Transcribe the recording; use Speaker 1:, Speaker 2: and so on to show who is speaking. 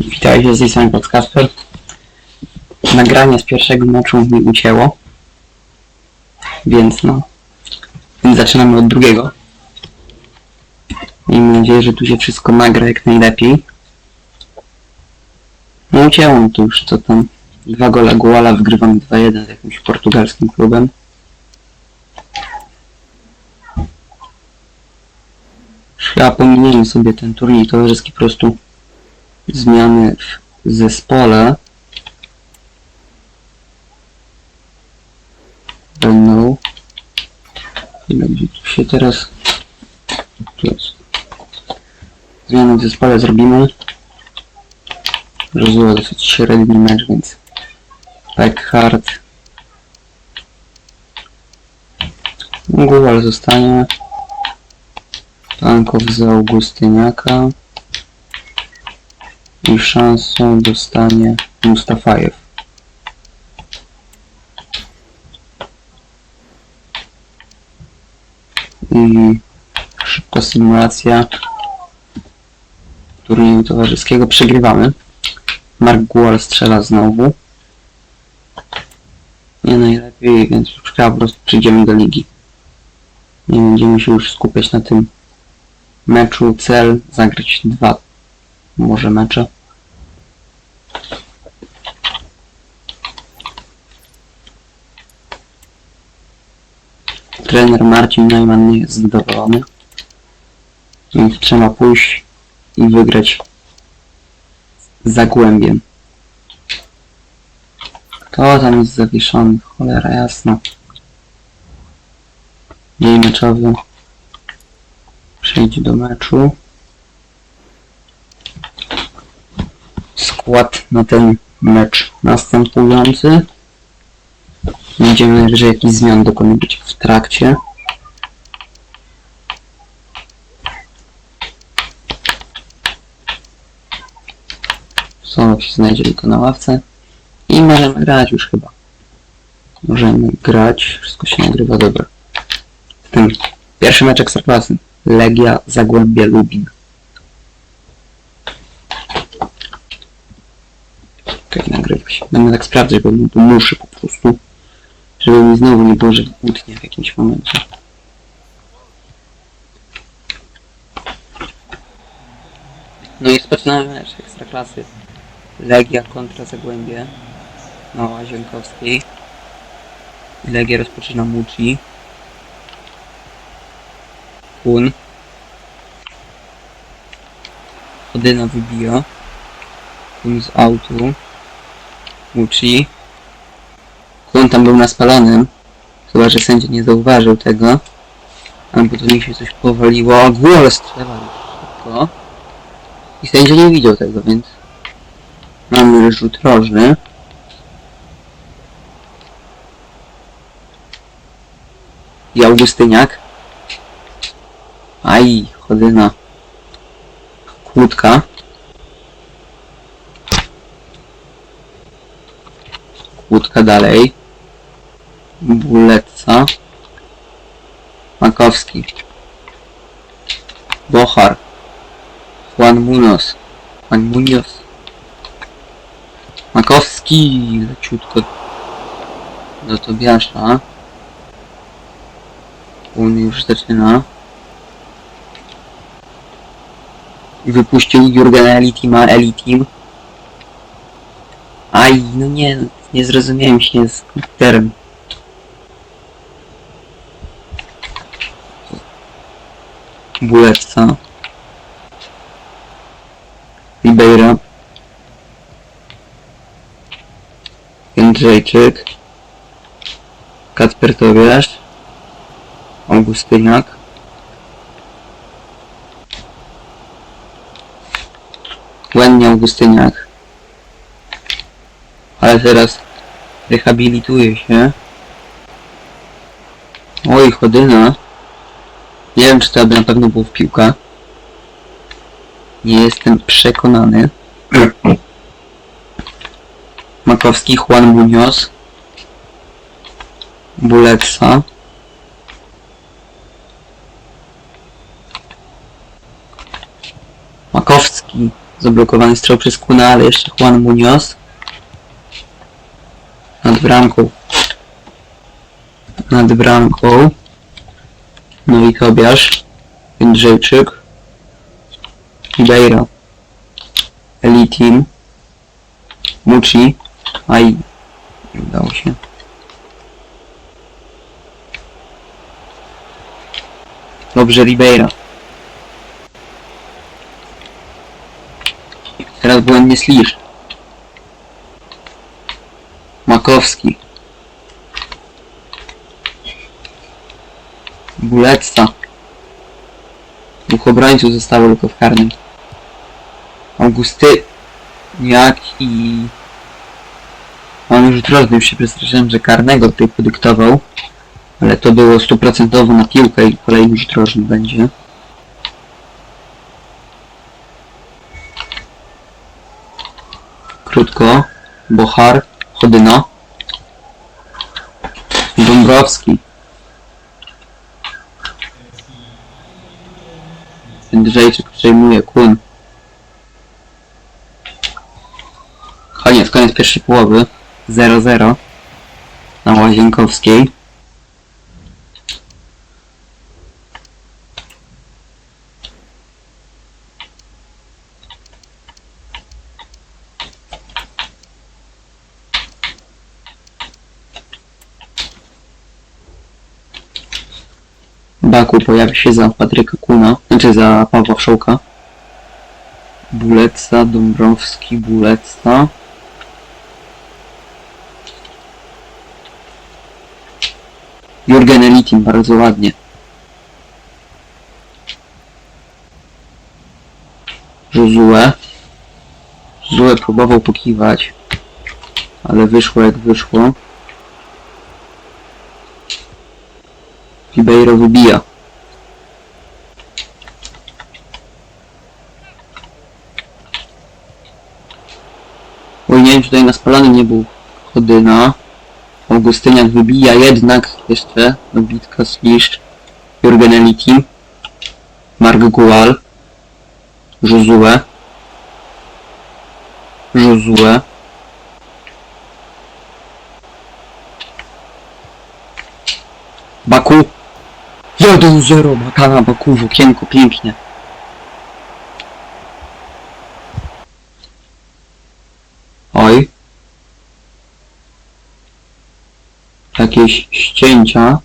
Speaker 1: Witajcie, z Pod Kasper. Nagranie z pierwszego meczu mi ucięło. Więc no. Więc zaczynamy od drugiego. Miejmy nadzieję, że tu się wszystko nagra jak najlepiej. No ucięło mi to już, co tam. Dwa gola Guala wygrywamy 2-1 z jakimś portugalskim klubem. Chyba pominiemy sobie ten turniej towarzyski po prostu zmiany w zespole. Będą. Ile gdzie tu się teraz? Zmiany w zespole zrobimy. Rozumiem dosyć średni mecz, więc Peckhard Google zostanie. Pankow za Augustyniaka i szansę dostanie Mustafajew. I szybka symulacja turnieju towarzyskiego. Przegrywamy. Mark Gual strzela znowu. Nie najlepiej, więc już po prostu przyjdziemy do ligi. Nie będziemy się już skupiać na tym meczu. Cel zagrać dwa może mecze. Trener Marcin Najman jest zadowolony. Więc trzeba pójść i wygrać z Zagłębiem. Kto tam jest zawieszony? Cholera jasna. Dzień meczowy. Przejdź do meczu. Skład na ten mecz następujący. Będziemy najwyżej jakichś zmian dokonywać w trakcie. Solo się znajdzie tylko na ławce. I możemy grać już chyba. Możemy grać. Wszystko się nagrywa dobra. W tym pierwszy mecz Ekstraklasy. Legia Zagłębie Lubin. Się. Będę tak sprawdzać, bo tu muszę po prostu. Żeby mi znowu nie było, że utnie w jakimś momencie. No i rozpoczynamy mecz Ekstraklasy. Legia kontra Zagłębie. Na Łazienkowskiej. Legia rozpoczyna Muci. Kun. Odyna wybija. Kun z autu. Muci. Kun tam był na spalonym. Chyba, że sędzia nie zauważył tego. Albo to mi się coś powaliło. A głowę strzela szybko. I sędzia nie widział tego, więc... Mamy rzut rożny. I Augustyniak. Aj, chodyna. Kłódka. Kłódka dalej. Buleca. Makowski. Bochar. Juan Munoz. Juan Munoz. Makowski. Leciutko. Do Tobiasza. On już zaczyna. I wypuścił Jurgena Elitima, Elitim. Aj, no nie, nie zrozumiałem się z komputerem. Bulecca. Ribeiro. Jędrzejczyk. Kacper Tobiasz. Augustyniak. Ładnie Augustyniak. Ale teraz rehabilituje się. Oj, chodyna. Nie wiem, czy to by na pewno było w piłka. Nie jestem przekonany. Makowski, Juan Munoz. Buleca. Makowski. Zablokowany strzał przez Kuna, ale jeszcze Juan Munoz. Nad bramką. Nad bramką. No i Tobiasz. Jędrzejczyk. Ribeiro. Elitim. Muci. Aj. Nie udało się. Dobrze, Ribeiro. Teraz błędnie Slisz. Makowski. Bulecka. Dwóch obrońców zostało tylko w karnym. Augustyniak i... On już drożny, już się przestraszyłem, że karnego tutaj podyktował. Ale to było stuprocentowo na piłkę i kolejny już drożny będzie. Krótko. Bochar. Chodyna. Dąbrowski. Jędrzejczyk przejmuje Kun. Koniec, koniec pierwszej połowy. 0-0 na Łazienkowskiej. Baku pojawi się za Patryka Kuna, znaczy za Pawła Wszołka. Buleca, Dąbrowski, Buleca. Jurgen Elitim, bardzo ładnie. Josue. Josue próbował pokiwać, ale wyszło jak wyszło. Ribeiro wybija. Oj, nie wiem, tutaj na spalonym nie był Chodyna. Augustyniak wybija jednak jeszcze dobitka Sliszcz. Jurgen Eliti. Mark Gual. Josue. Josue. Baku. 1-0 Bakana Baku w okienku, pięknie. Oj. Jakieś ścięcia.